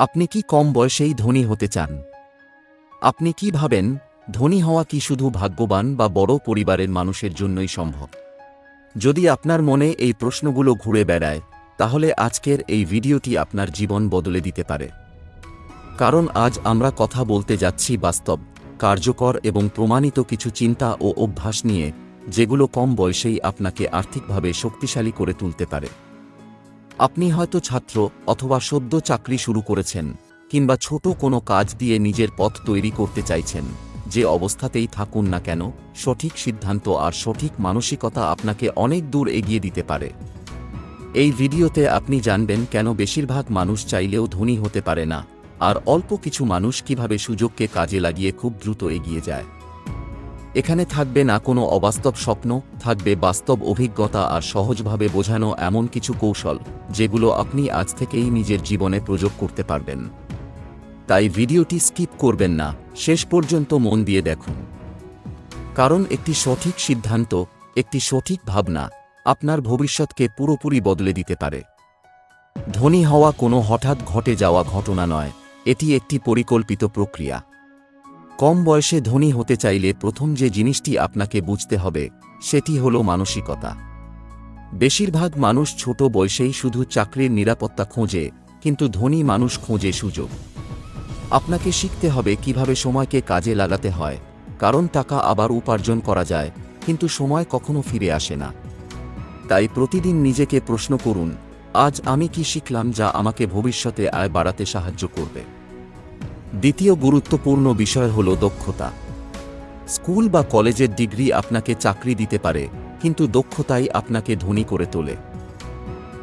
আপনি কি কম বয়সেই ধনী হতে চান? আপনি কি ভাবেন, ধনী হওয়া কি শুধু ভাগ্যবান বা বড় পরিবারের মানুষের জন্যই সম্ভব? যদি আপনার মনে এই প্রশ্নগুলো ঘুরে বেড়ায়, তাহলে আজকের এই ভিডিওটি আপনার জীবন বদলে দিতে পারে। কারণ আজ আমরা কথা বলতে যাচ্ছি বাস্তব, কার্যকর এবং প্রমাণিত কিছু চিন্তা ও অভ্যাস নিয়ে, যেগুলো কম বয়সেই আপনাকে আর্থিকভাবে শক্তিশালী করে তুলতে পারে। আপনি হয়তো ছাত্র অথবা সদ্য চাকরি শুরু করেছেন, কিংবা ছোট কোনো কাজ দিয়ে নিজের পথ তৈরি করতে চাইছেন, যে অবস্থাতেই থাকুন না কেন, সঠিক সিদ্ধান্ত আর সঠিক মানসিকতা আপনাকে অনেক দূর এগিয়ে দিতে পারে। এই ভিডিওতে আপনি জানবেন কেন বেশিরভাগ মানুষ চাইলেও ধনী হতে পারে না, আর অল্প কিছু মানুষ কীভাবে সুযোগকে কাজে লাগিয়ে খুব দ্রুত এগিয়ে যায়। এখানে থাকবে না কোনো অবাস্তব স্বপ্ন, থাকবে বাস্তব অভিজ্ঞতা আর সহজভাবে বোঝানো এমন কিছু কৌশল, যেগুলো আপনি আজ থেকেই নিজের জীবনে প্রয়োগ করতে পারবেন। তাই ভিডিওটি স্কিপ করবেন না, শেষ পর্যন্ত মন দিয়ে দেখুন। কারণ একটি সঠিক সিদ্ধান্ত, একটি সঠিক ভাবনা, আপনার ভবিষ্যৎকে পুরোপুরি বদলে দিতে পারে। ধনী হওয়া কোনো হঠাৎ ঘটে যাওয়া ঘটনা নয়, এটি একটি পরিকল্পিত প্রক্রিয়া। কম বয়সে ধনী হতে চাইলে প্রথম যে জিনিসটি আপনাকে বুঝতে হবে, সেটি হল মানসিকতা। বেশিরভাগ মানুষ ছোট বয়সেই শুধু চাকরির নিরাপত্তা খোঁজে, কিন্তু ধনী মানুষ খোঁজে সুযোগ। আপনাকে শিখতে হবে কীভাবে সময়কে কাজে লাগাতে হয়, কারণ টাকা আবার উপার্জন করা যায়, কিন্তু সময় কখনো ফিরে আসে না। তাই প্রতিদিন নিজেকে প্রশ্ন করুন, আজ আমি কি শিখলাম যা আমাকে ভবিষ্যতে আয় বাড়াতে সাহায্য করবে? দ্বিতীয় গুরুত্বপূর্ণ বিষয় হল দক্ষতা। স্কুল বা কলেজের ডিগ্রি আপনাকে চাকরি দিতে পারে, কিন্তু দক্ষতাই আপনাকে ধনী করে তোলে।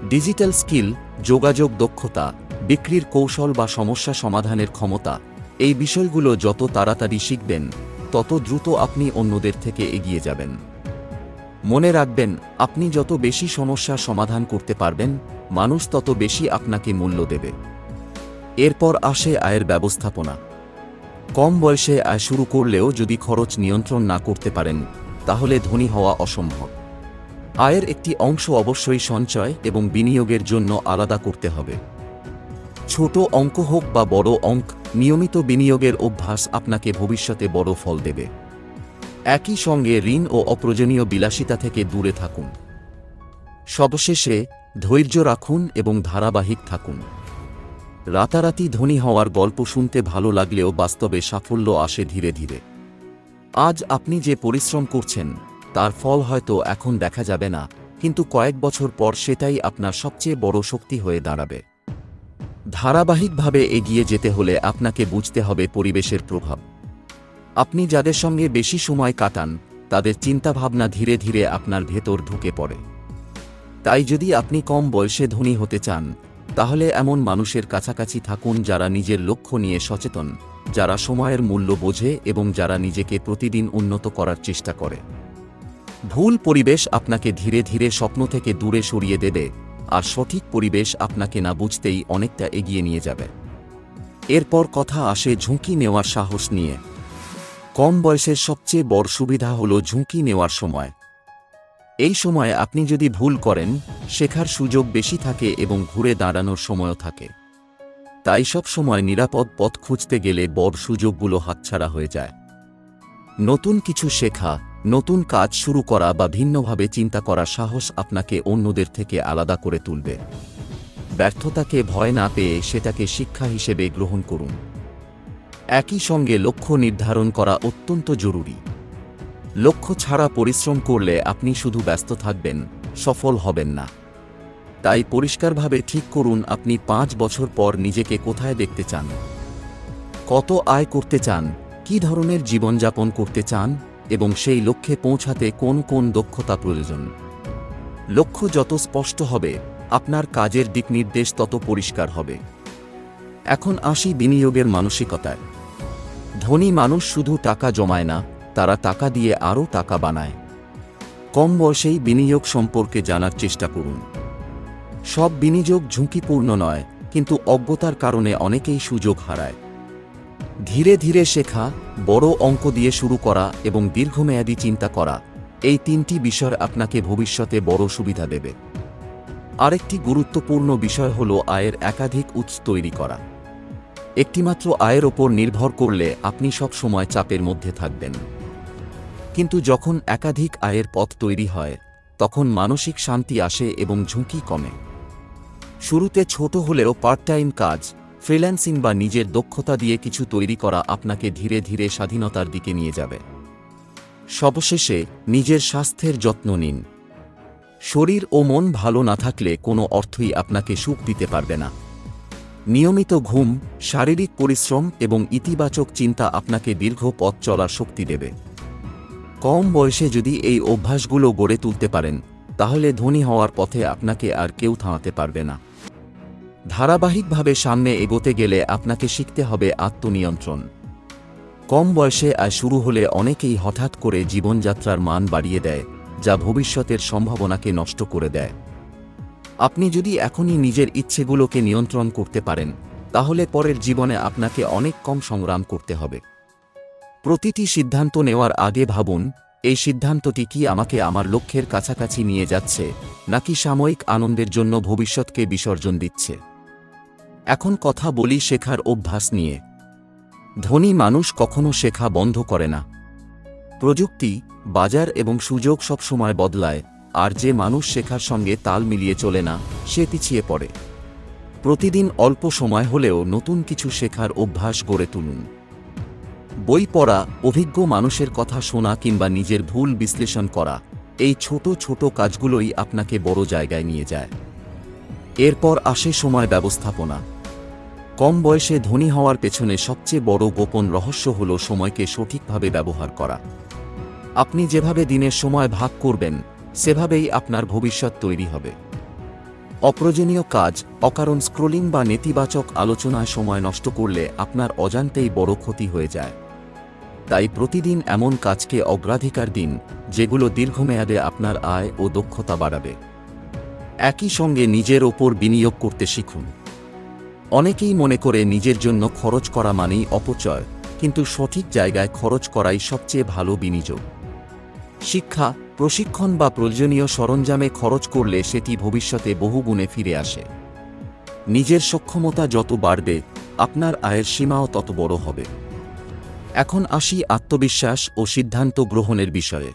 ডিজিটাল স্কিল, যোগাযোগ দক্ষতা, বিক্রির কৌশল বা সমস্যা সমাধানের ক্ষমতা, এই বিষয়গুলো যত তাড়াতাড়ি শিখবেন, তত দ্রুত আপনি অন্যদের থেকে এগিয়ে যাবেন। মনে রাখবেন, আপনি যত বেশি সমস্যার সমাধান করতে পারবেন, মানুষ তত বেশি আপনাকে মূল্য দেবে। এরপর আসে আয়ের ব্যবস্থাপনা। কম বয়সে আয় শুরু করলেও যদি খরচ নিয়ন্ত্রণ না করতে পারেন, তাহলে ধনী হওয়া অসম্ভব। আয়ের একটি অংশ অবশ্যই সঞ্চয় এবং বিনিয়োগের জন্য আলাদা করতে হবে। ছোট অঙ্ক হোক বা বড় অঙ্ক, নিয়মিত বিনিয়োগের অভ্যাস আপনাকে ভবিষ্যতে বড় ফল দেবে। একই সঙ্গে ঋণ ও অপ্রয়োজনীয় বিলাসিতা থেকে দূরে থাকুন। সবশেষে ধৈর্য রাখুন এবং ধারাবাহিক থাকুন। রাতারাতি ধনী হওয়ার গল্প শুনতে ভালো লাগলেও বাস্তবে সাফল্য আসে ধীরে ধীরে। আজ আপনি যে পরিশ্রম করছেন, তার ফল হয়তো এখন দেখা যাবে না, কিন্তু কয়েক বছর পর সেটাই আপনার সবচেয়ে বড় শক্তি হয়ে দাঁড়াবে। ধারাবাহিকভাবে এগিয়ে যেতে হলে আপনাকে বুঝতে হবে পরিবেশের প্রভাব। আপনি যাদের সঙ্গে বেশি সময় কাটান, তাদের চিন্তাভাবনা ধীরে ধীরে আপনার ভেতর ঢুকে পড়ে। তাই যদি আপনি কম বয়সে ধনী হতে চান তাহলে এমন মানুষের কাছাকাছি থাকুন যারা নিজের লক্ষ্য নিয়ে সচেতন, যারা সময়ের মূল্য বোঝে এবং যারা নিজেকে প্রতিদিন উন্নত করার চেষ্টা করে। ভুল পরিবেশ আপনাকে ধীরে ধীরে স্বপ্ন থেকে দূরে সরিয়ে দেবে, আর সঠিক পরিবেশ আপনাকে না বুঝতেই অনেকটা এগিয়ে নিয়ে যাবে। এরপর কথা আসে ঝুঁকি নেওয়ার সাহস নিয়ে। কম বয়সের সবচেয়ে বড় সুবিধা হল ঝুঁকি নেওয়ার সময়। এই সময় আপনি যদি ভুল করেন, শেখার সুযোগ বেশি থাকে এবং ঘুরে দাঁড়ানোর সময়ও থাকে। তাই সব সময় নিরাপদ পথ খুঁজতে গেলে বড় সুযোগগুলো হাতছাড়া হয়ে যায়। নতুন কিছু শেখা, নতুন কাজ শুরু করা বা ভিন্নভাবে চিন্তা করার সাহস আপনাকে অন্যদের থেকে আলাদা করে তুলবে। ব্যর্থতাকে ভয় না পেয়ে সেটাকে শিক্ষা হিসেবে গ্রহণ করুন। একই সঙ্গে লক্ষ্য নির্ধারণ করা অত্যন্ত জরুরি। লক্ষ্য ছাড়া পরিশ্রম করলে আপনি শুধু ব্যস্ত থাকবেন, সফল হবেন না। তাই পরিষ্কারভাবে ঠিক করুন আপনি পাঁচ বছর পর নিজেকে কোথায় দেখতে চান। কত আয় করতে চান, কি ধরনের জীবনযাপন করতে চান, এবং সেই লক্ষ্যে পৌঁছাতে কোন কোন দক্ষতা প্রয়োজন। লক্ষ্য যত স্পষ্ট হবে, আপনার কাজের দিক নির্দেশ তত পরিষ্কার হবে। এখন আসি বিনিয়োগের মানসিকতায়। ধনী মানুষ শুধু টাকা জমায় না তারা টাকা দিয়ে আরও টাকা বানায়। কম বয়সেই বিনিয়োগ সম্পর্কে জানার চেষ্টা করুন। সব বিনিয়োগ ঝুঁকিপূর্ণ নয়, কিন্তু অজ্ঞতার কারণে অনেকেই সুযোগ হারায়। ধীরে ধীরে শেখা, বড় অঙ্ক দিয়ে শুরু করা এবং দীর্ঘমেয়াদী চিন্তা করা, এই তিনটি বিষয় আপনাকে ভবিষ্যতে বড় সুবিধা দেবে। আরেকটি গুরুত্বপূর্ণ বিষয় হল আয়ের একাধিক উৎস তৈরি করা। একটিমাত্র আয়ের ওপর নির্ভর করলে আপনি সব সময় চাপের মধ্যে থাকবেন। কিন্তু যখন একাধিক আয়ের পথ তৈরি হয়, তখন মানসিক শান্তি আসে এবং ঝুঁকি কমে। শুরুতে ছোট হলেও পার্ট টাইম কাজ, ফ্রিল্যান্সিং বা নিজের দক্ষতা দিয়ে কিছু তৈরি করা আপনাকে ধীরে ধীরে স্বাধীনতার দিকে নিয়ে যাবে। সবশেষে, নিজের স্বাস্থ্যের যত্ন নিন। শরীর ও মন ভালো না থাকলে কোনো অর্থই আপনাকে সুখ দিতে পারবে না। নিয়মিত ঘুম, শারীরিক পরিশ্রম এবং ইতিবাচক চিন্তা আপনাকে দীর্ঘ পথ চলার শক্তি দেবে। কম বয়সে যদি এই অভ্যাসগুলো গড়ে তুলতে পারেন, তাহলে ধনী হওয়ার পথে আপনাকে আর কেউ থামাতে পারবে না। ধারাবাহিকভাবে সামনে এগোতে গেলে আপনাকে শিখতে হবে আত্মনিয়ন্ত্রণ। কম বয়সে আয় শুরু হলে অনেকেই হঠাৎ করে জীবনযাত্রার মান বাড়িয়ে দেয়, যা ভবিষ্যতের সম্ভাবনাকে নষ্ট করে দেয়। আপনি যদি এখনই নিজের ইচ্ছেগুলোকে নিয়ন্ত্রণ করতে পারেন, তাহলে পরের জীবনে আপনাকে অনেক কম সংগ্রাম করতে হবে। প্রতিটি সিদ্ধান্ত নেওয়ার আগে ভাবুন, এই সিদ্ধান্তটি কি আমাকে আমার লক্ষ্যের কাছাকাছি নিয়ে যাচ্ছে, নাকি সাময়িক আনন্দের জন্য ভবিষ্যৎকে বিসর্জন দিচ্ছে? এখন কথা বলি শেখার অভ্যাস নিয়ে। ধনী মানুষ কখনো শেখা বন্ধ করে না। প্রযুক্তি, বাজার এবং সুযোগ সবসময় বদলায়, আর যে মানুষ শেখার সঙ্গে তাল মিলিয়ে চলে না, সে পিছিয়ে পড়ে। প্রতিদিন অল্প সময় হলেও নতুন কিছু শেখার অভ্যাস গড়ে তুলুন। বই পড়া, অভিজ্ঞ মানুষের কথা শোনা কিংবা নিজের ভুল বিশ্লেষণ করা, এই ছোট ছোট কাজগুলোই আপনাকে বড় জায়গায় নিয়ে যায়। এরপর আসে সময় ব্যবস্থাপনা। কম বয়সে ধনী হওয়ার পেছনে সবচেয়ে বড় গোপন রহস্য হল সময়কে সঠিকভাবে ব্যবহার করা। আপনি যেভাবে দিনের সময় ভাগ করবেন, সেভাবেই আপনার ভবিষ্যৎ তৈরি হবে। অপ্রয়োজনীয় কাজ, অকারণ স্ক্রোলিং বা নেতিবাচক আলোচনায় সময় নষ্ট করলে আপনার অজান্তেই বড় ক্ষতি হয়ে যায়। তাই প্রতিদিন এমন কাজকে অগ্রাধিকার দিন, যেগুলো দীর্ঘমেয়াদে আপনার আয় ও দক্ষতা বাড়াবে। একই সঙ্গে নিজের ওপর বিনিয়োগ করতে শিখুন। অনেকেই মনে করে নিজের জন্য খরচ করা মানেই অপচয়, কিন্তু সঠিক জায়গায় খরচ করাই সবচেয়ে ভালো বিনিয়োগ। শিক্ষা, প্রশিক্ষণ বা প্রয়োজনীয় সরঞ্জামে খরচ করলে সেটি ভবিষ্যতে বহুগুণে ফিরে আসে। নিজের সক্ষমতা যত বাড়বে, আপনার আয়ের সীমাও তত বড় হবে। এখন আসি আত্মবিশ্বাস ও সিদ্ধান্ত গ্রহণের বিষয়ে।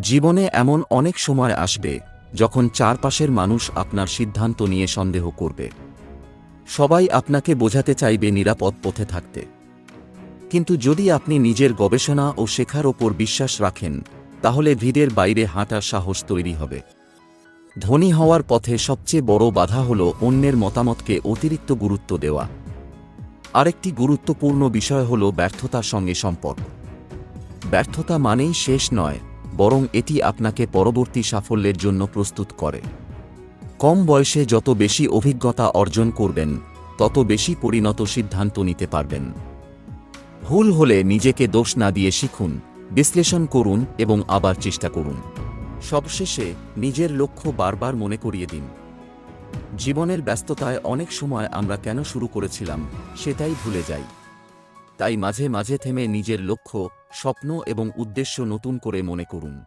জীবনে এমন অনেক সময় আসবে যখন চারপাশের মানুষ আপনার সিদ্ধান্ত নিয়ে সন্দেহ করবে। সবাই আপনাকে বোঝাতে চাইবে নিরাপদ পথে থাকতে। কিন্তু যদি আপনি নিজের গবেষণা ও শেখার ওপর বিশ্বাস রাখেন, তাহলে ভিড়ের বাইরে হাঁটার সাহস তৈরি হবে। ধনী হওয়ার পথে সবচেয়ে বড় বাধা হল অন্যের মতামতকে অতিরিক্ত গুরুত্ব দেওয়া। আরেকটি গুরুত্বপূর্ণ বিষয় হল ব্যর্থতার সঙ্গে সম্পর্ক। ব্যর্থতা মানেই শেষ নয়, বরং এটি আপনাকে পরবর্তী সাফল্যের জন্য প্রস্তুত করে। কম বয়সে যত বেশি অভিজ্ঞতা অর্জন করবেন, তত বেশি পরিণত সিদ্ধান্ত নিতে পারবেন। ভুল হলে নিজেকে দোষ না দিয়ে শিখুন, বিশ্লেষণ করুন এবং আবার চেষ্টা করুন। সবশেষে নিজের লক্ষ্য বারবার মনে করিয়ে দিন। জীবনের ব্যস্ততায় অনেক সময় আমরা কেন শুরু করেছিলাম, সেটাই ভুলে যাই। তাই মাঝে মাঝে থেমে নিজের লক্ষ্য, স্বপ্ন এবং উদ্দেশ্য নতুন করে মনে করুন।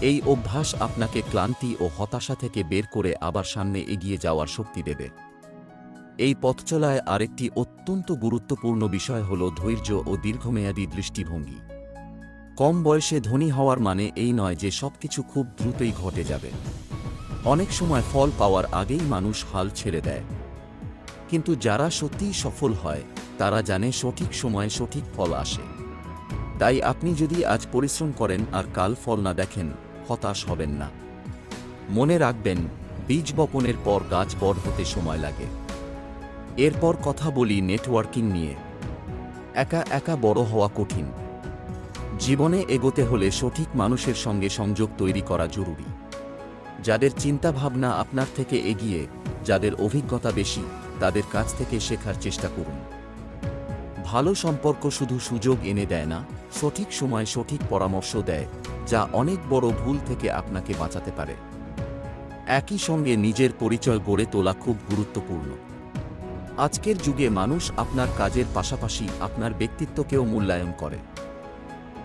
এই অভ্যাস আপনাকে ক্লান্তি ও হতাশা থেকে বের করে আবার সামনে এগিয়ে যাওয়ার শক্তি দেবে। এই পথচলায় আরেকটি অত্যন্ত গুরুত্বপূর্ণ বিষয় হল ধৈর্য ও দীর্ঘমেয়াদী দৃষ্টিভঙ্গি। কম বয়সে ধনী হওয়ার মানে এই নয় যে সবকিছু খুব দ্রুতই ঘটে যাবে। অনেক সময় ফল পাওয়ার আগেই মানুষ হাল ছেড়ে দেয়। কিন্তু যারা সত্যিই সফল হয়, তারা জানে সঠিক সময়ে সঠিক ফল আসে। তাই আপনি যদি আজ পরিশ্রম করেন আর কাল ফল না দেখেন, হতাশ হবেন না। মনে রাখবেন, বীজ বপনের পর গাছ বড় হতে সময় লাগে। এরপর কথা বলি নেটওয়ার্কিং নিয়ে। একা একা বড় হওয়া কঠিন। জীবনে এগোতে হলে সঠিক মানুষের সঙ্গে সংযোগ তৈরি করা জরুরি। যাদের চিন্তাভাবনা আপনার থেকে এগিয়ে, যাদের অভিজ্ঞতা বেশি, তাদের কাছ থেকে শেখার চেষ্টা করুন। ভালো সম্পর্ক শুধু সুযোগ এনে দেয় না, সঠিক সময় সঠিক পরামর্শ দেয়, যা অনেক বড় ভুল থেকে আপনাকে বাঁচাতে পারে। একই সঙ্গে নিজের পরিচয় গড়ে তোলা খুব গুরুত্বপূর্ণ। আজকের যুগে মানুষ আপনার কাজের পাশাপাশি আপনার ব্যক্তিত্বকেও মূল্যায়ন করে।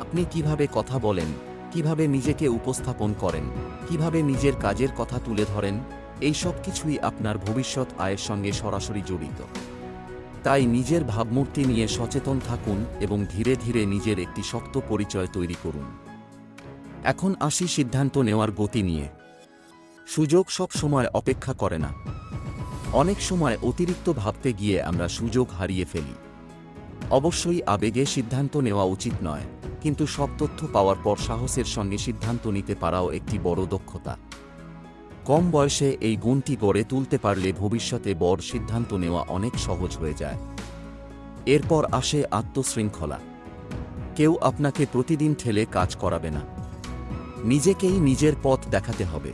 আপনি কীভাবে কথা বলেন কীভাবে নিজেকে উপস্থাপন করেন, কীভাবে নিজের কাজের কথা তুলে ধরেন, এই সব কিছুই আপনার ভবিষ্যৎ আয়ের সঙ্গে সরাসরি জড়িত। তাই নিজের ভাবমূর্তি নিয়ে সচেতন থাকুন এবং ধীরে ধীরে নিজের একটি শক্ত পরিচয় তৈরি করুন। এখন আসি সিদ্ধান্ত নেওয়ার গতি নিয়ে। সুযোগ সব সময় অপেক্ষা করে না। অনেক সময় অতিরিক্ত ভাবতে গিয়ে আমরা সুযোগ হারিয়ে ফেলি। অবশ্যই আবেগে সিদ্ধান্ত নেওয়া উচিত নয়। কিন্তু সব তথ্য পাওয়ার পর সাহসের সঙ্গে সিদ্ধান্ত নিতে পারাও একটি বড় দক্ষতা। কম বয়সে এই গুণটি গড়ে তুলতে পারলে ভবিষ্যতে বড় সিদ্ধান্ত নেওয়া অনেক সহজ হয়ে যায়। এরপর আসে আত্মশৃঙ্খলা। কেউ আপনাকে প্রতিদিন ঠেলে কাজ করাবে না। নিজেকেই নিজের পথ দেখাতে হবে।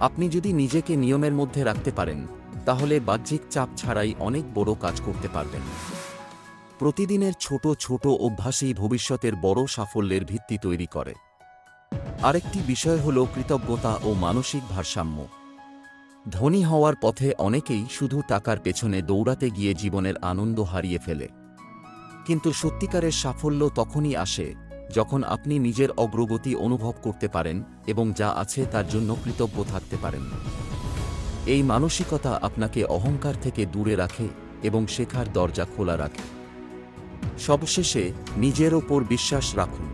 আপনি যদি নিজেকে নিয়মের মধ্যে রাখতে পারেন, তাহলে বাহ্যিক চাপ ছাড়াই অনেক বড় কাজ করতে পারবেন। প্রতিদিনের ছোট ছোট অভ্যাসেই ভবিষ্যতের বড় সাফল্যের ভিত্তি তৈরি করে। আরেকটি বিষয় হল কৃতজ্ঞতা ও মানসিক ভারসাম্য। ধনী হওয়ার পথে অনেকেই শুধু টাকার পেছনে দৌড়াতে গিয়ে জীবনের আনন্দ হারিয়ে ফেলে। কিন্তু সত্যিকারের সাফল্য তখনই আসে যখন আপনি নিজের অগ্রগতি অনুভব করতে পারেন এবং যা আছে তার জন্য কৃতজ্ঞ থাকতে পারেন। এই মানসিকতা আপনাকে অহংকার থেকে দূরে রাখে এবং শেখার দরজা খোলা রাখে। সবশেষে নিজের ওপর বিশ্বাস রাখুন।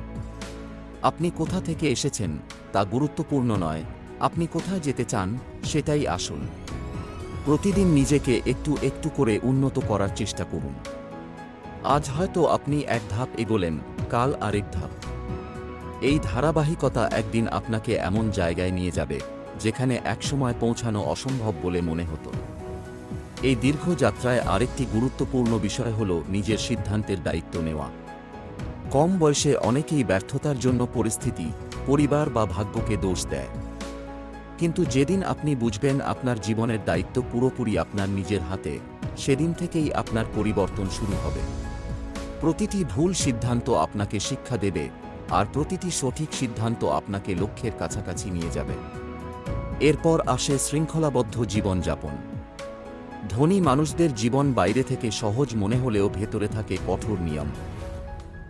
আপনি কোথা থেকে এসেছেন তা গুরুত্বপূর্ণ নয়। আপনি কোথায় যেতে চান সেটাই আসল। প্রতিদিন নিজেকে একটু একটু করে উন্নত করার চেষ্টা করুন। আজ হয়তো আপনি এক ধাপ এগোলেন, কাল আরেক ধাপ। এই ধারাবাহিকতা একদিন আপনাকে এমন জায়গায় নিয়ে যাবে, যেখানে একসময় পৌঁছানো অসম্ভব বলে মনে হতো। এই দীর্ঘ যাত্রায় আরেকটি গুরুত্বপূর্ণ বিষয় হল নিজের সিদ্ধান্তের দায়িত্ব নেওয়া। কম বয়সে অনেকেই ব্যর্থতার জন্য পরিস্থিতি, পরিবার বা ভাগ্যকে দোষ দেয়। কিন্তু যেদিন আপনি বুঝবেন আপনার জীবনের দায়িত্ব পুরোপুরি আপনার নিজের হাতে, সেদিন থেকেই আপনার পরিবর্তন শুরু হবে। প্রতিটি ভুল সিদ্ধান্ত আপনাকে শিক্ষা দেবে, আর প্রতিটি সঠিক সিদ্ধান্ত আপনাকে লক্ষ্যের কাছাকাছি নিয়ে যাবে। এরপর আসে শৃঙ্খলাবদ্ধ জীবনযাপন। ধনী মানুষদের জীবন বাইরে থেকে সহজ মনে হলেও ভেতরে থাকে কঠোর নিয়ম।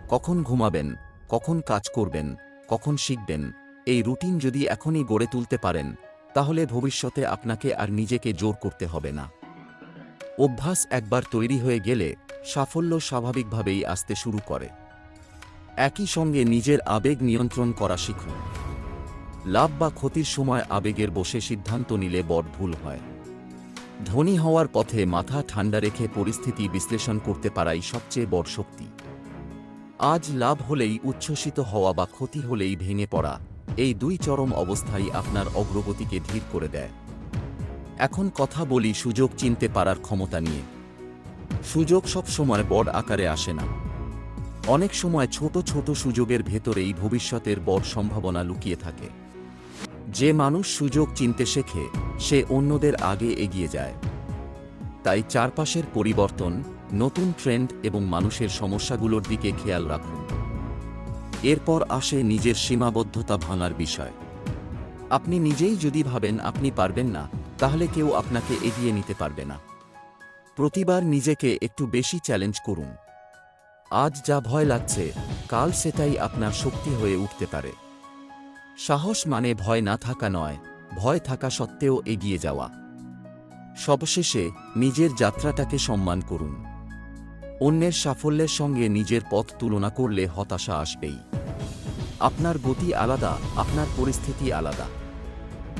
কখন ঘুমাবেন, কখন কাজ করবেন, কখন শিখবেন, এই রুটিন যদি এখনই গড়ে তুলতে পারেন, তাহলে ভবিষ্যতে আপনাকে আর নিজেকে জোর করতে হবে না। অভ্যাস একবার তৈরি হয়ে গেলে সাফল্য স্বাভাবিকভাবেই আসতে শুরু করে। একই সঙ্গে নিজের আবেগ নিয়ন্ত্রণ করা শিখুন। লাভ বা ক্ষতির সময় আবেগের বসে সিদ্ধান্ত নিলে বড় ভুল হয়। ধনী হওয়ার পথে মাথা ঠান্ডা রেখে পরিস্থিতি বিশ্লেষণ করতে পারাই সবচেয়ে বড় শক্তি। আজ লাভ হলেই উচ্ছ্বসিত হওয়া বা ক্ষতি হলেই ভেঙে পড়া, এই দুই চরম অবস্থাই আপনার অগ্রগতিকে ধীর করে দেয়। এখন কথা বলি সুযোগ চিনতে পারার ক্ষমতা নিয়ে। সুযোগ সব সময় বড় আকারে আসে না। অনেক সময় ছোট ছোট সুযোগের ভেতরেই ভবিষ্যতের বড় সম্ভাবনা লুকিয়ে থাকে। যে মানুষ সুযোগ চিনতে শেখে, সে অন্যদের আগে এগিয়ে যায়। তাই চারপাশের পরিবর্তন, নতুন ট্রেন্ড এবং মানুষের সমস্যাগুলোর দিকে খেয়াল রাখুন। এরপর আসে নিজের সীমাবদ্ধতা ভাঙার বিষয়। আপনি নিজেই যদি ভাবেন আপনি পারবেন না, তাহলে কেউ আপনাকে এগিয়ে নিতে পারবে না। প্রতিবার নিজেকে একটু বেশি চ্যালেঞ্জ করুন। আজ যা ভয় লাগছে, কাল সেটাই আপনার শক্তি হয়ে উঠতে পারে। সাহস মানে ভয় না থাকা নয়, ভয় থাকা সত্ত্বেও এগিয়ে যাওয়া। সবশেষে নিজের যাত্রাটাকে সম্মান করুন। অন্যের সাফল্যের সঙ্গে নিজের পথ তুলনা করলে হতাশা আসবেই। আপনার গতি আলাদা, আপনার পরিস্থিতি আলাদা।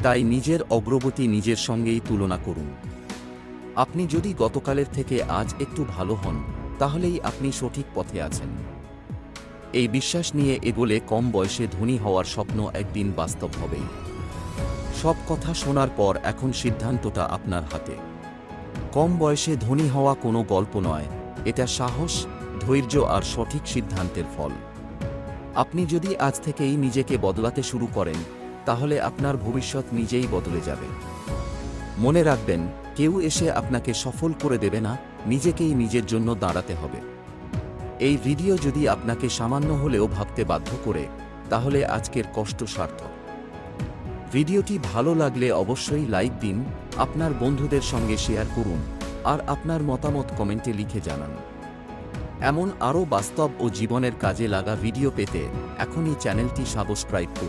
তাই নিজের অগ্রগতি নিজের সঙ্গেই তুলনা করুন। আপনি যদি গতকালের থেকে আজ একটু ভালো হন, তাহলেই আপনি সঠিক পথে আছেন। এই বিশ্বাস নিয়ে এগোলে কম বয়সে ধনী হওয়ার স্বপ্ন একদিন বাস্তব হবেই সব কথা শোনার পর এখন সিদ্ধান্তটা আপনার হাতে। কম বয়সে ধনী হওয়া কোনো গল্প নয়, এটা সাহস, ধৈর্য আর সঠিক সিদ্ধান্তের ফল। আপনি যদি আজ থেকেই নিজেকে বদলাতে শুরু করেন, তাহলে আপনার ভবিষ্যৎ নিজেই বদলে যাবে। মনে রাখবেন, কেউ এসে আপনাকে সফল করে দেবে না, নিজেকেই নিজের জন্য দাঁড়াতে হবে। এই ভিডিও যদি আপনাকে সামান্য হলেও ভাবতে বাধ্য করে, তাহলে আজকের কষ্ট সার্থক। ভিডিওটি ভালো লাগলে অবশ্যই লাইক দিন, আপনার বন্ধুদের সঙ্গে শেয়ার করুন, আর আপনার মতামত কমেন্টে লিখে জানান। এমন আরও বাস্তব ও জীবনের কাজে লাগা ভিডিও পেতে এখনই চ্যানেলটি সাবস্ক্রাইব করুন।